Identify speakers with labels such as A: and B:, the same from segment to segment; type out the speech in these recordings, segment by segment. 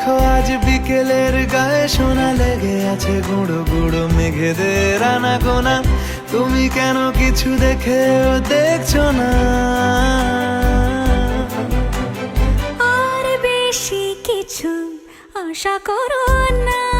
A: দেখো আজ বিকেলের গায়ে সোনা লেগে আছে গুঁড়ো গুঁড়ো মেঘেদের আনা গোনা তুমি কেন কিছু দেখেও দেখছ না?
B: আর বেশি কিছু আশা করো না।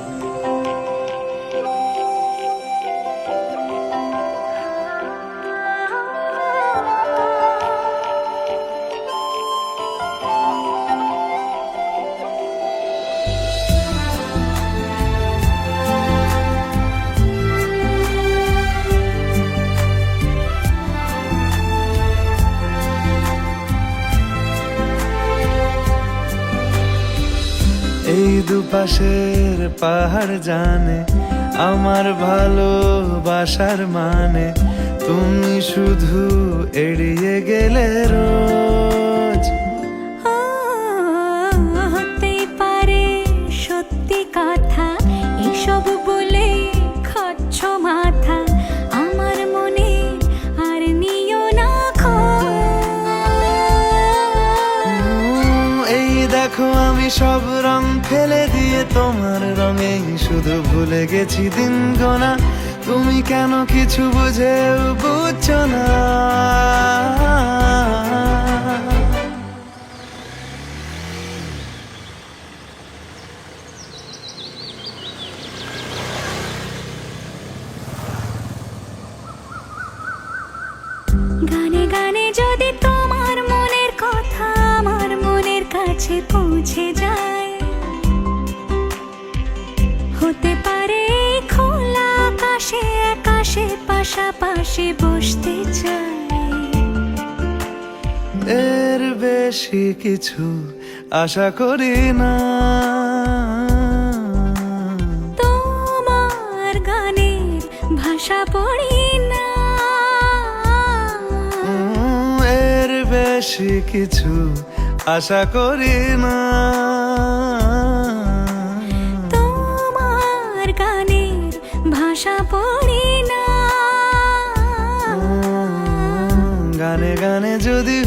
A: এই দুপাশের পাহাড় জানে, আমার ভালোবাসার মানে। তুমি শুধু এড়িয়ে গেলে রোজ।
B: হতেই পারে সত্যি কথা, এসব
A: সব রং ফেলে দিয়ে তোমার রঙেই শুধু ভুলে গেছি দিন গোনা। তুমি কেন কিছু বুঝেও বুঝছ না।
B: গানে গানে যদি তোমার মনের কথা আমার মনের কাছে পৌঁছে পাশাপাশি বসতে চাই।
A: এর বেশি কিছু আশা করি না।
B: তোমার গানের ভাষা পড়ি না।
A: এর বেশি কিছু আশা করি না।
B: তোমার গানের ভাষা পড়ি
A: উম, গানে গানে যদি হুম